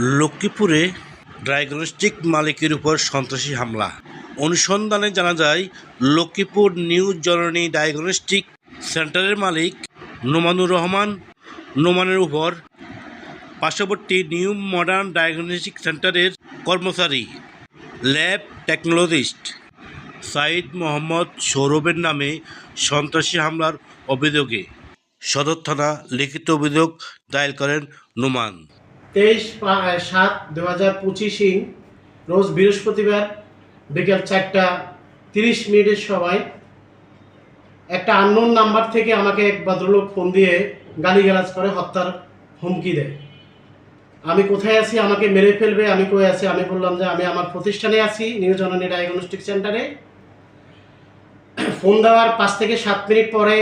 লক্ষ্মীপুরে ডায়াগনস্টিক মালিকের উপর সন্ত্রাসী হামলা। অনুসন্ধানে জানা যায়, লক্ষ্মীপুর নিউ জননী ডায়াগনস্টিক সেন্টারের মালিক নোমানুর রহমান নোমানের উপর পার্শ্ববর্তী নিউ মডার্ন ডায়াগনস্টিক সেন্টারের কর্মচারী, ল্যাব টেকনোলজিস্ট সাইদ মোহাম্মদ সৌরভের নামে সন্ত্রাসী হামলার অভিযোগে সদর থানা লিখিত অভিযোগ দায়ের করেন নোমান। তেইশ সাত দু হাজার পঁচিশে রোজ বৃহস্পতিবার বিকেল চারটা তিরিশ মিনিটের সময় একটা আননোন নাম্বার থেকে আমাকে এক ভদ্রলোক ফোন দিয়ে গালিগালাজ করে, হত্যার হুমকি দেয়। আমি কোথায় আছি? আমাকে মেরে ফেলবে? আমি কই আছি? আমি বললাম যে আমি আমার প্রতিষ্ঠানে আছি নিউ জননী ডায়াগনস্টিক সেন্টারে। ফোন দেওয়ার পাঁচ থেকে সাত মিনিট পরে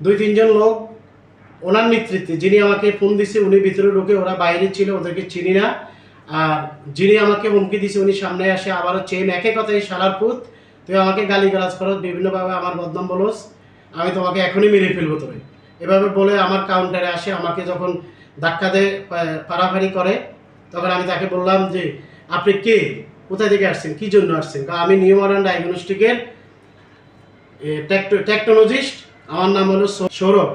দুই তিনজন লোক ওনার নেতৃত্বে, যিনি আমাকে ফোন দিছে, উনি ভিতরে ঢুকে ওরা বাইরে ছিল, ওদেরকে চিনি না। আর যিনি আমাকে হুমকি দিছে, উনি সামনে আসে আবারও চেন। একে কথাই, শালার পুত, তুই আমাকে গালি গালাজ করো বিভিন্নভাবে আমার বদনাম বলোস, আমি তোমাকে এখনই মেরে ফেলব তোরে। এভাবে বলে আমার কাউন্টারে আসে, আমাকে যখন ধাক্কা দেয় পাড়াফাড়ি করে, তখন আমি তাকে বললাম যে, আপনি কে? কোথা থেকে আসছেন? কি জন্য আসছেন? আমি নিউ মডার্ন ডায়াগনস্টিকের টেকনোলজিস্ট আমার নাম হলো সৌরভ।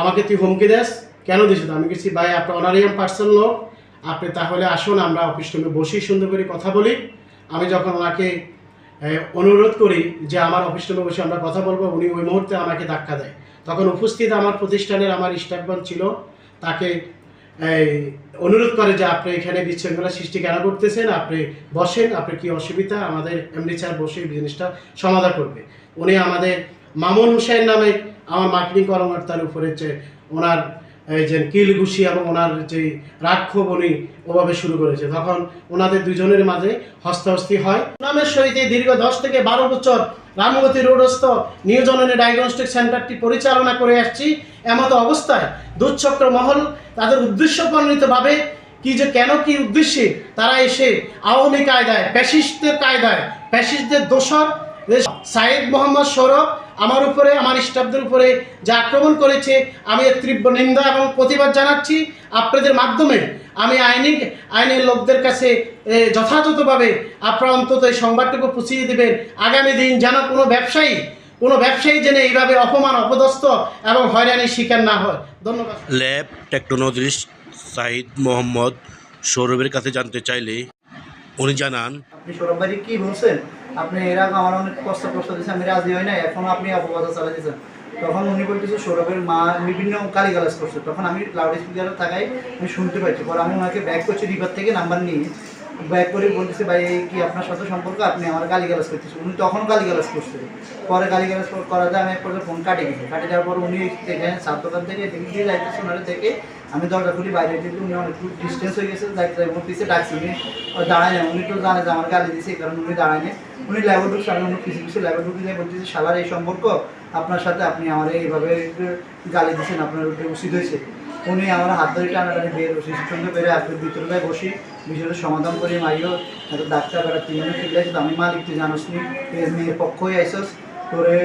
আমাকে তুই হুমকি দেস? কেন দিস আমি কিছু ভাই, আপনার অনারিয়াম পার্সন লোক আপনি তাহলে আসুন, আমরা অফিস রুমে বসেই সুন্দর করে কথা বলি। আমি যখন ওনাকে অনুরোধ করি যে আমার অফিস রুমে বসে আমরা কথা বলব, উনি ওই মুহূর্তে আমাকে ধাক্কা দেয়। তখন উপস্থিত আমার প্রতিষ্ঠানের আমার স্টাফগণ ছিল, তাকে অনুরোধ করে যে আপনি এখানে বিশৃঙ্খলা সৃষ্টি কেন করতেছেন? আপনি বসেন, আপনি কি অসুবিধা? আমাদের এমনি স্যার বসে জিনিসটা সমাধান করবে। উনি আমাদের মামুন হুসেন নামে আমার মার্কেটিং কর্মকর্তার উপরে যে ওনার যে কিলঘুষি এবং ওনার যে রাক্ষোভ উনি ওভাবে শুরু করেছে। তখন ওনাদের দুজনের মাঝে হস্তাহস্তি হয়। নামের সহিত দীর্ঘ দশ থেকে বারো বছর রামগতি রোডস্থ নিউ ডায়াগনস্টিক সেন্টারটি পরিচালনা করে আসছি। এমতো অবস্থায় দুচ্চক্র মহল তাদের উদ্দেশ্য প্রণীতভাবে কি যে কেন কি উদ্দেশ্যে তারা এসে আওয়ামী কায়দায় ফ্যাসিস্টদের কায়দায় ফ্যাসিস্টদের দোষর যে সাইদ মোহাম্মদ সৌরভ আমার উপরে আমার স্টাফদের উপরে যে আক্রমণ করেছে আমি এর তীব্র নিন্দা এবং প্রতিবাদ জানাচ্ছি। আপনাদের মাধ্যমে আমি আইনি আইনের লোকদের কাছে যথাযথভাবে আপনারা অন্তত এই সংবাদটুকু পুছিয়ে দেবেন। আগামী দিন যেন কোনো ব্যবসায়ী কোনো ব্যবসায়ী যেন এইভাবে অপমান অপদস্থ এবং হয়রানির শিকার না হয়। ধন্যবাদ। ল্যাব টেকনোলজিস্ট সাইদ মোহাম্মদ সৌরভের কাছে জানতে চাইলে উনি জানান আপনি সৌরভ ভাই কি বলছেন? আপনি এর আগে আমার অনেক কষ্ট কষ্ট দিয়েছেন, আমি রাজি হই না এখনও আপনি অপবাদা চালা দিয়েছেন। তখন উনি বলতেছে, সৌরভের মা বিভিন্ন কালি গালাজ করছে। তখন আমি লাউড স্পিকারে থাকায় আমি শুনতে পাচ্ছি পরে আমি ওনাকে ব্যাক করছি, রিভার থেকে নাম্বার নিয়ে। ব্যাক করে বলতেছে, ভাই, এই কি আপনার সাথে সম্পর্ক? আপনি আমার গালি গালাজ করতেছেন। উনি তখন গালি গালাজ করছে। পরে গালি গালাজ করা যায় আমি এক পর্যায়ে ফোন কাটে গেছি কাটে যাওয়ার পর উনি এখানে সাত দোকান থেকে এদিকে দিয়ে যাইতেছে ওনারা থেকে আমি দরজা খুলি, বাইরে কিন্তু উনি অনেক ডিস্টেন্স হয়ে গেছে, যাইতে যাই পিছিয়ে ডাকছি উনি। দাঁড়ায় না, উনি তো জানে যে আমার গালি দিয়েছে কারণে উনি দাঁড়ায় না উনি ল্যাবে ঢুকছে, আমি উনি কিছু পিছিয়ে ল্যাবে ঢুকে যাই, বলতেছি, শালার এই সম্পর্ক, আপনার সাথে আপনি আমার এইভাবে গালি দিচ্ছেন আপনার উচিত হয়েছে। উনি আমার হাত ধরে টানাটানি বের শিশুর সঙ্গে বেরোয় আপনি ভিতরে বসি বিষয়টা সমাধান করি মাইও। এত ডাক্তার বেড়া তিনজনে ঠিক আছে আমি মালিক, তুই জানোস নি মেয়ের পক্ষই আইসস। তোরে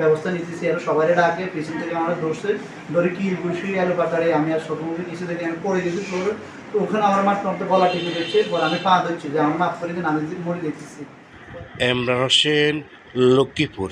ব্যবস্থা নিতেছি। আর সবাই ডাকে, পিছন থেকে আমার ধরছে। ধরে কি ঘুষি এলো পাটারে, আমি আর মুখে কিছু দেখে আমি পড়ে গেছি তোর। তো ওখানে আমার মাঠ মতো গলা টিপে দিচ্ছে পরে আমি পা ধরছি। যে আমার মাফ করে দিন আমি মরে দেখতেছি এমরান হোসেন, লক্ষ্মীপুর।